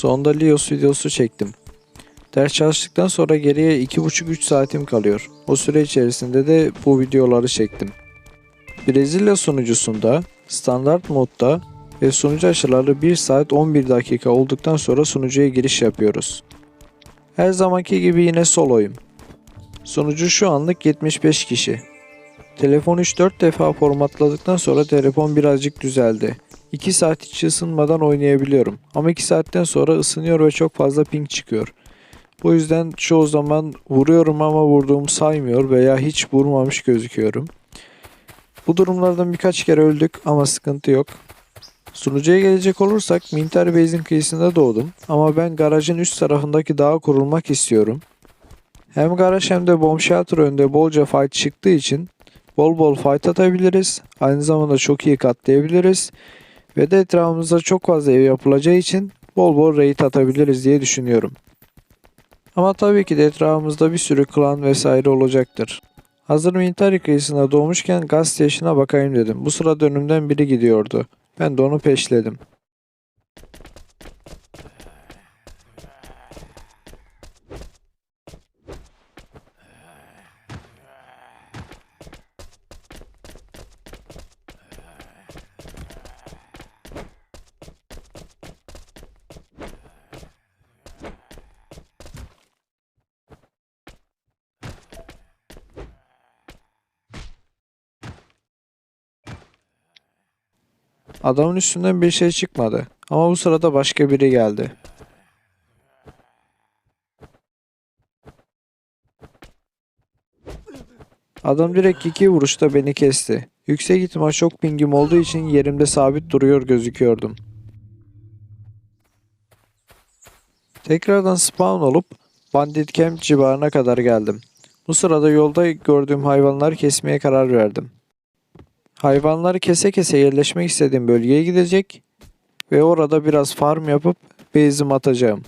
Sonunda Lios videosu çektim. Ders çalıştıktan sonra geriye 2,5-3 saatim kalıyor. O süre içerisinde de bu videoları çektim. Brezilya sunucusunda, standart modda ve sunucu aşıları 1 saat 11 dakika olduktan sonra sunucuya giriş yapıyoruz. Her zamanki gibi yine soloyum. Sunucu şu anlık 75 kişi. Telefon 3-4 defa formatladıktan sonra telefon birazcık düzeldi. 2 saat hiç ısınmadan oynayabiliyorum. Ama 2 saatten sonra ısınıyor ve çok fazla ping çıkıyor. Bu yüzden çoğu zaman vuruyorum ama vurduğum saymıyor veya hiç vurmamış gözüküyorum. Bu durumlardan birkaç kere öldük ama sıkıntı yok. Sunucuya gelecek olursak Minter Base'in kıyısında doğdum ama ben garajın üst tarafındaki dağa kurulmak istiyorum. Hem garaj hem de bomb shelter önünde bolca fight çıktığı için bol bol fight atabiliriz. Aynı zamanda çok iyi katlayabiliriz. Ve de etrafımızda çok fazla ev yapılacağı için bol bol raid atabiliriz diye düşünüyorum. Ama tabii ki de etrafımızda bir sürü klan vesaire olacaktır. Hazır Mintari kıyısına doğmuşken gaz station'a bakayım dedim. Bu sırada önümden biri gidiyordu. Ben de onu peşledim. Adamın üstünden bir şey çıkmadı. Ama bu sırada başka biri geldi. Adam direkt iki vuruşta beni kesti. Yüksek ihtimal çok pingim olduğu için yerimde sabit duruyor gözüküyordum. Tekrardan spawn olup Bandit Camp civarına kadar geldim. Bu sırada yolda gördüğüm hayvanları kesmeye karar verdim. Hayvanları kese kese yerleşmek istediğim bölgeye gidecek ve orada biraz farm yapıp base'imi atacağım.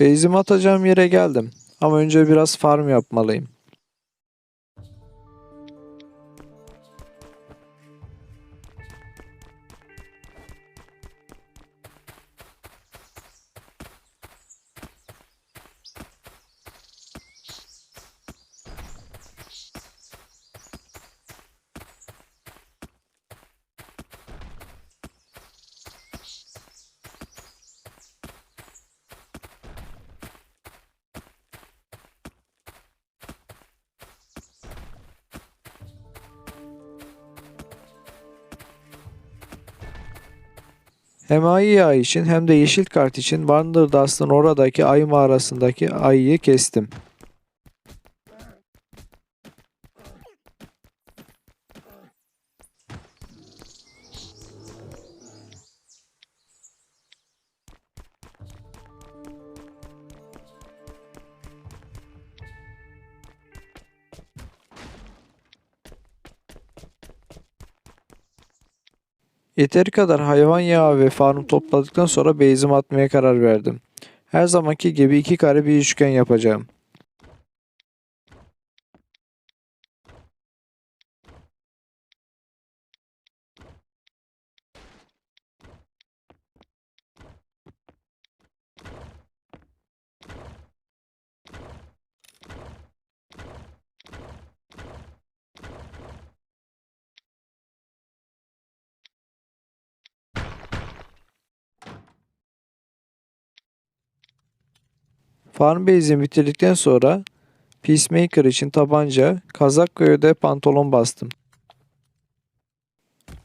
Base'imi atacağım yere geldim. Ama önce biraz farm yapmalıyım. Hem ayı yağı için hem de yeşil kart için Wanderdust'ın oradaki ayı mağarasındaki ayıyı kestim. Yeteri kadar hayvan yağı ve farm topladıktan sonra base'imi atmaya karar verdim. Her zamanki gibi iki kare bir üçgen yapacağım. Farm base'imi bitirdikten sonra Peacemaker için tabanca, kazak ve öde pantolon bastım.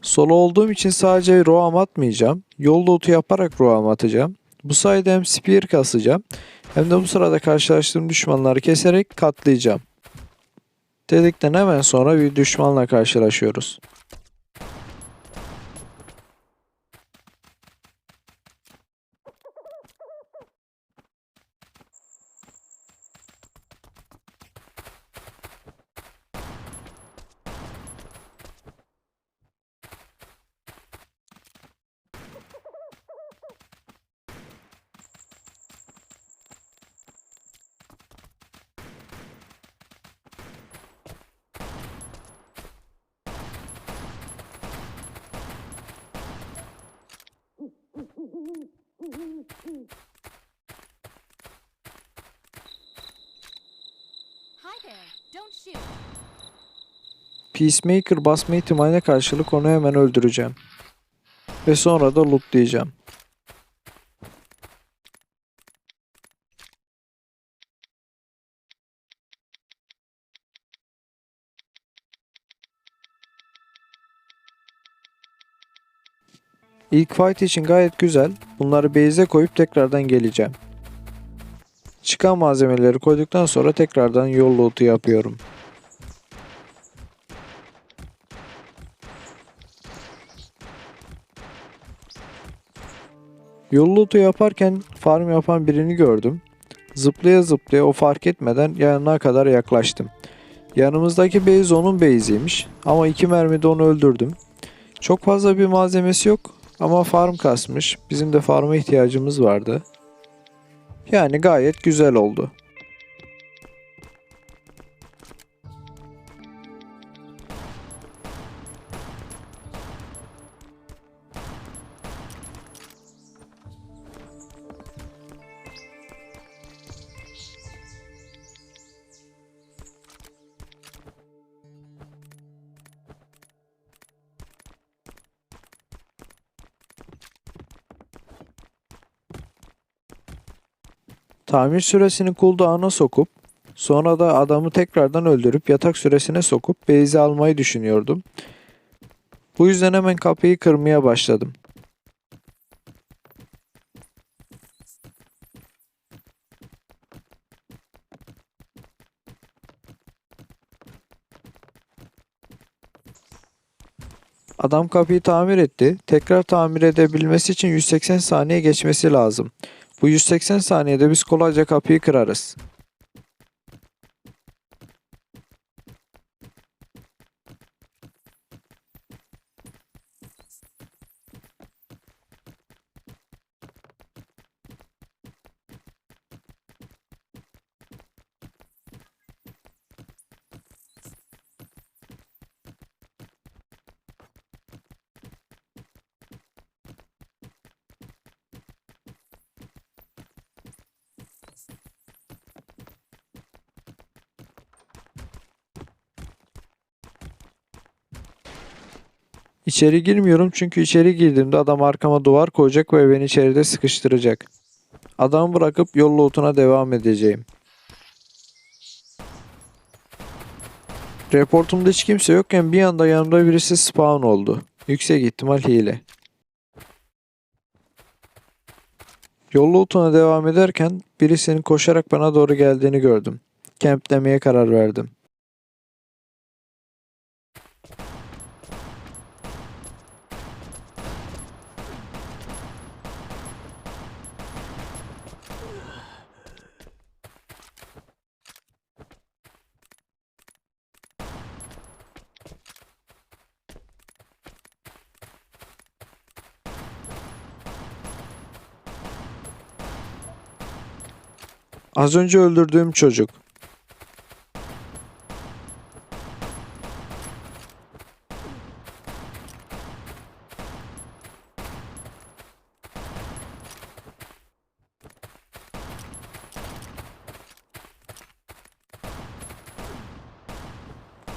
Solo olduğum için sadece roam atmayacağım. Yol loot'u yaparak roam atacağım. Bu sayede hem spear kasacağım hem de bu sırada karşılaştığım düşmanları keserek katlayacağım. Dedikten hemen sonra bir düşmanla karşılaşıyoruz. Peacemaker basma ihtimaline karşılık onu hemen öldüreceğim. Ve sonra da lootlayacağım. İlk fight için gayet güzel. Bunları base'e koyup tekrardan geleceğim. Çıkan malzemeleri koyduktan sonra tekrardan yol loot'u yapıyorum. Yol loot'u yaparken farm yapan birini gördüm. Zıplaya zıplaya o fark etmeden yanına kadar yaklaştım. Yanımızdaki base onun base'iymiş ama iki mermide onu öldürdüm. Çok fazla bir malzemesi yok ama farm kasmış. Bizim de farma ihtiyacımız vardı. Yani gayet güzel oldu. Tamir süresini cooldown'a sokup sonra da adamı tekrardan öldürüp yatak süresine sokup base'i almayı düşünüyordum. Bu yüzden hemen kapıyı kırmaya başladım. Adam kapıyı tamir etti. Tekrar tamir edebilmesi için 180 saniye geçmesi lazım. Bu 180 saniyede biz kolayca kapıyı kırarız. İçeri girmiyorum çünkü içeri girdiğimde adam arkama duvar koyacak ve beni içeride sıkıştıracak. Adamı bırakıp yol lootuna devam edeceğim. Reportumda hiç kimse yokken bir anda yanımda birisi spawn oldu. Yüksek ihtimal hile. Yol lootuna devam ederken birisinin koşarak bana doğru geldiğini gördüm. Kemplemeye karar verdim. Az önce öldürdüğüm çocuk.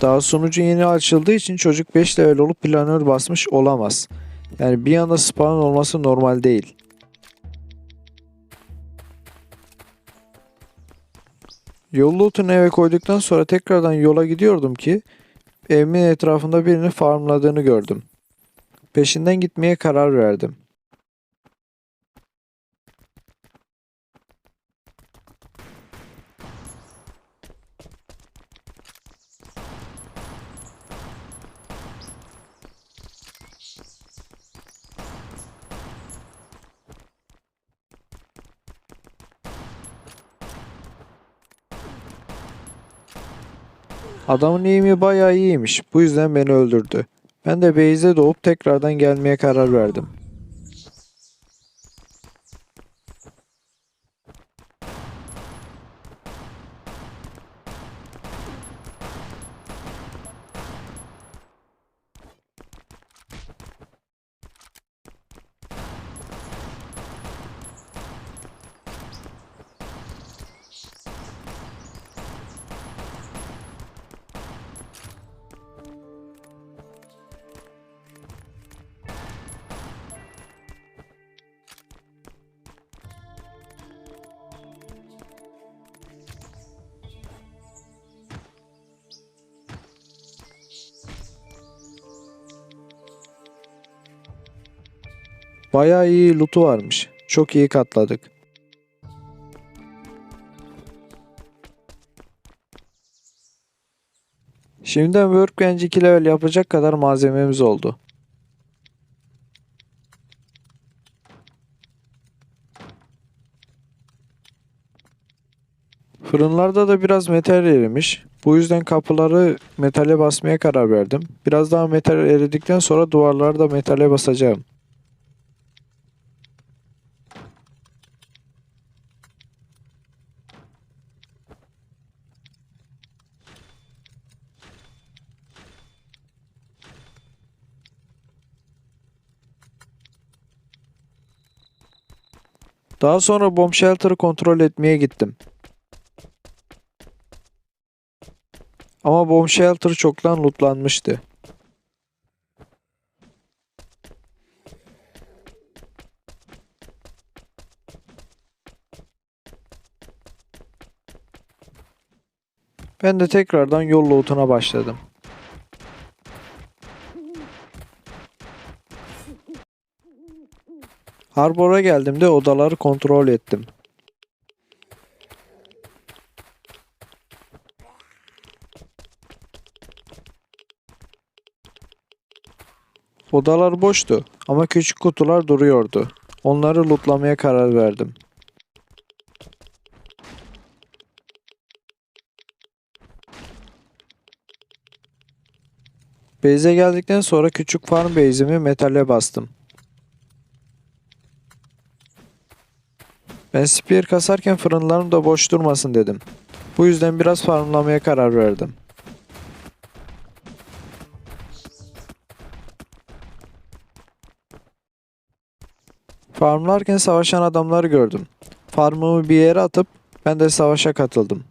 Daha sunucu yeni açıldığı için çocuk 5 level olup planör basmış olamaz. Yani bir anda spawn olması normal değil. Yol lootunu eve koyduktan sonra tekrardan yola gidiyordum ki evimin etrafında birini farmladığını gördüm. Peşinden gitmeye karar verdim. Adamın eğimi bayağı iyiymiş. Bu yüzden beni öldürdü. Ben de base'e doğup tekrardan gelmeye karar verdim. Bayağı iyi loot'u varmış. Çok iyi katladık. Şimdiden Workbench 2 level yapacak kadar malzememiz oldu. Fırınlarda da biraz metal erimiş. Bu yüzden kapıları metale basmaya karar verdim. Biraz daha metal eridikten sonra duvarları da metale basacağım. Daha sonra bomb shelter'ı kontrol etmeye gittim. Ama bomb shelter çoktan lootlanmıştı. Ben de tekrardan yol lootuna başladım. Harbor'a geldiğimde odaları kontrol ettim. Odalar boştu ama küçük kutular duruyordu. Onları lootlamaya karar verdim. Base'e geldikten sonra küçük farm base'imi metale bastım. Ben spear kasarken fırınlarım da boş durmasın dedim. Bu yüzden biraz farmlamaya karar verdim. Farmlarken savaşan adamları gördüm. Farmımı bir yere atıp ben de savaşa katıldım.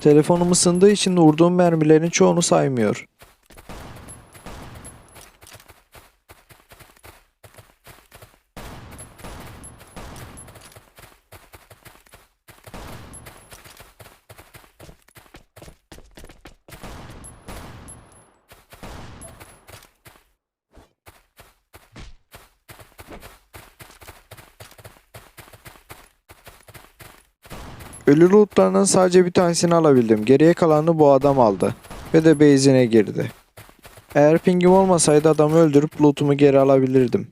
Telefonum ısındığı için vurduğum mermilerin çoğunu saymıyor. Ölü lootlarından sadece bir tanesini alabildim. Geriye kalanını bu adam aldı. Ve de base'ine girdi. Eğer pingim olmasaydı adamı öldürüp lootumu geri alabilirdim.